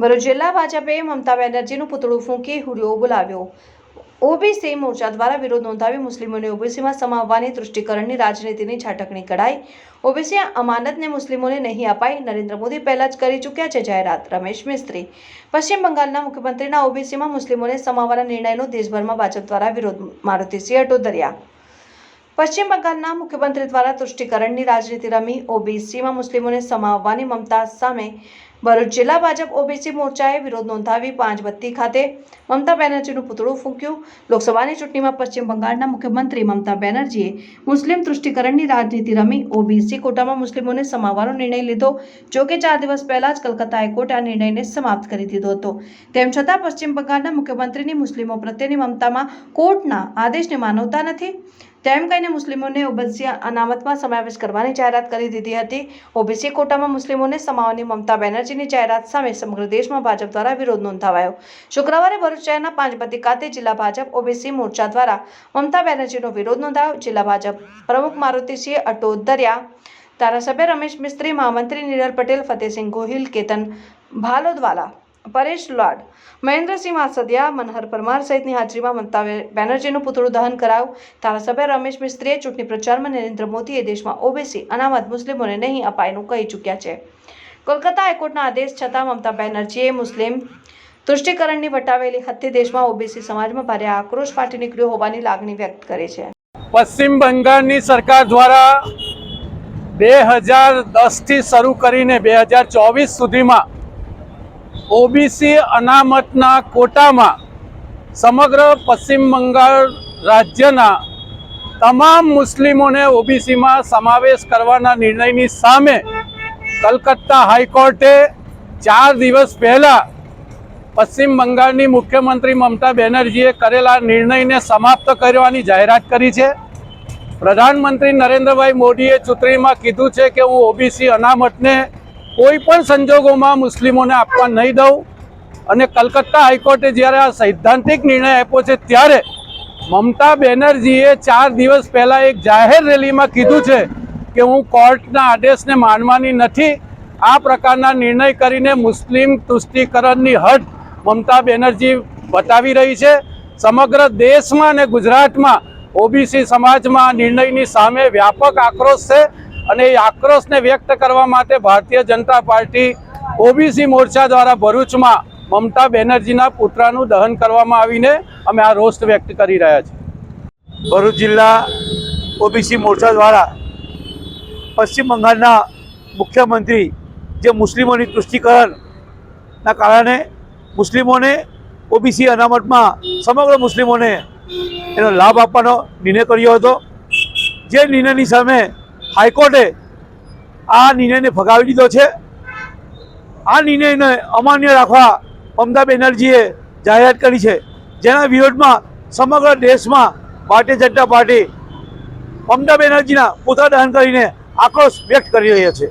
ભરૂચ જિલ્લા ભાજપે મમતા બેનર્જીનું પુતળું ફૂંકી હુરિયો બોલાવ્યો. ઓબીસી મોરચા દ્વારા વિરોધ નોંધાવી મુસ્લિમોને ઓબીસીમાં સમાવવાની તૃષ્ટિકરણની રાજનીતિની છાટકણી કરાઈ ઓબીસી અમાનતને મુસ્લિમોને નહીં અપાઈ નરેન્દ્ર મોદી પહેલા જ કરી ચૂક્યા છે જાહેરાત. રમેશ મિસ્ત્રી. પશ્ચિમ બંગાળના મુખ્યમંત્રીના ઓબીસીમાં મુસ્લિમોને સમાવવાના નિર્ણયનો દેશભરમાં ભાજપ દ્વારા વિરોધ. મારુતિસિંહ અટોદરિયા. પશ્ચિમ બંગાળના મુખ્યમંત્રી દ્વારા તુષ્ટિકરણની રાજનીતિ રમી ઓબીસીમાં મુસ્લિમોને સમાવવાની મમતા સામે ભરૂચ જિલ્લા ભાજપ ઓબીસી મોરચાએ વિરોધ નોંધાવી પાંચ બત્તી ખાતે મમતા બેનર્જીનું પૂતળું ફૂંક્યું. લોકસભાની ચૂંટણીમાં પશ્ચિમ બંગાળના મુખ્યમંત્રી મમતા બેનર્જીએ મુસ્લિમ તુષ્ટિકરણની રાજનીતિ રમી ઓબીસી કોટામાં મુસ્લિમોને સમાવવાનો નિર્ણય લીધો. જો કે ચાર દિવસ પહેલા જ કલકત્તા હાઈકોર્ટે આ નિર્ણયને સમાપ્ત કરી દીધો હતો. તેમ છતાં પશ્ચિમ બંગાળના મુખ્યમંત્રીની મુસ્લિમો પ્રત્યેની મમતામાં કોર્ટના આદેશને માનવતા નથી. તેમ કહીને મુસ્લિમોને ઓબીસી અનામતમાં સમાવેશ કરવાની જાહેરાત કરી દીધી હતી. ઓબીસી કોટામાં મુસ્લિમોને સમાવવાની મમતા બેનર્જીની જાહેરાત સામે સમગ્ર દેશમાં ભાજપ દ્વારા વિરોધ નોંધાવાયો. શુક્રવારે ભરૂચ શહેરના પાંચબત્તી ખાતે જિલ્લા ભાજપ ઓબીસી મોરચા દ્વારા મમતા બેનર્જીનો વિરોધ નોંધાયો. જિલ્લા ભાજપ પ્રમુખ મારુતિસિંહ અટોદરિયા, ધારાસભ્ય રમેશ મિસ્ત્રી, મહામંત્રી નિરલ પટેલ, ફતેહસિંહ ગોહિલ, કેતન ભાલોદવાલા પરેશ લોડ, મહેન્દ્રસિંહ માસદિયા મનહર પરમાર સહિતની હાજરીમાં મમતા બેનર્જીનું પુતળું દહન કરાયું. ધારાસભ્ય રમેશ મિસ્ત્રીએ ચૂંટણી પ્રચારમાં નરેન્દ્ર મોદીએ દેશમાં ઓબીસી, અનામત મુસ્લિમોને નહીં અપાયનું કહી ચૂક્યા છે. કોલકાતા હાઈકોર્ટના આદેશ છતાં મમતા બેનર્જીએ મુસ્લિમ તુષ્ટિકરણની વટાવેલી હત્યા દેશમાં ઓબીસી સમાજમાં ભારે આક્રોશ ફાટી નીકળ્યો હોવાની લાગણી વ્યક્ત કરી છે. પશ્ચિમ બંગાળની સરકાર દ્વારા બે હજાર દસથી શરૂ કરીને બે હજાર ચોવીસ સુધીમાં ઓબીસી અનામતના કોટામાં સમગ્ર પશ્ચિમ બંગાળ રાજ્યના તમામ મુસ્લિમોને ઓબીસીમાં સમાવેશ કરવાના નિર્ણયની સામે કલકત્તા હાઈકોર્ટે ચાર દિવસ પહેલાં પશ્ચિમ બંગાળની મુખ્યમંત્રી મમતા બેનર્જીએ કરેલા નિર્ણયને સમાપ્ત કરવાની જાહેરાત કરી છે. પ્રધાનમંત્રી નરેન્દ્રભાઈ મોદીએ ચૂંટણીમાં કીધું છે કે હું ઓબીસી અનામતને કોઈ પણ સંજોગોમાં મુસ્લિમોને આપવા નહીં દઉં. અને કલકત્તા હાઈકોર્ટે જ્યારે આ સૈદ્ધાંતિક નિર્ણય આપ્યો છે ત્યારે મમતા બેનર્જીએ ચાર દિવસ પહેલાં એક જાહેર રેલીમાં કીધું છે કે હું કોર્ટના આદેશને માનવાની નથી. આ પ્રકારના નિર્ણય કરીને મુસ્લિમ તુષ્ટિકરણની હટ મમતા બેનર્જી બતાવી રહી છે. સમગ્ર દેશમાં અને ગુજરાતમાં ઓબીસી સમાજમાં નિર્ણયની સામે વ્યાપક આક્રોશ છે. અને એ આક્રોશને વ્યક્ત કરવા માટે ભારતીય જનતા પાર્ટી ઓબીસી મોરચા દ્વારા ભરૂચમાં મમતા બેનર્જીના પુતળાનું દહન કરવામાં આવીને અમે આ રોષ વ્યક્ત કરી રહ્યા છીએ. ભરૂચ જિલ્લા ઓબીસી મોરચા દ્વારા પશ્ચિમ બંગાળના મુખ્યમંત્રી જે મુસ્લિમોની તુષ્ટિકરણના કારણે મુસ્લિમોને ઓબીસી અનામતમાં સમગ્ર મુસ્લિમોને એનો લાભ આપવાનો નિર્ણય કર્યો હતો. જે નિર્ણયની સામે હાઈકોર્ટે આ નિર્ણયને ફગાવી દીધો છે. આ નિર્ણયને અમાન્ય રાખવા મમતા બેનર્જીએ જાહેરાત કરી છે. જેના વિરોધમાં સમગ્ર દેશમાં ભારતીય જનતા પાર્ટી મમતા બેનર્જીના પુતળા દહન કરીને આક્રોશ વ્યક્ત કરી રહ્યા છે.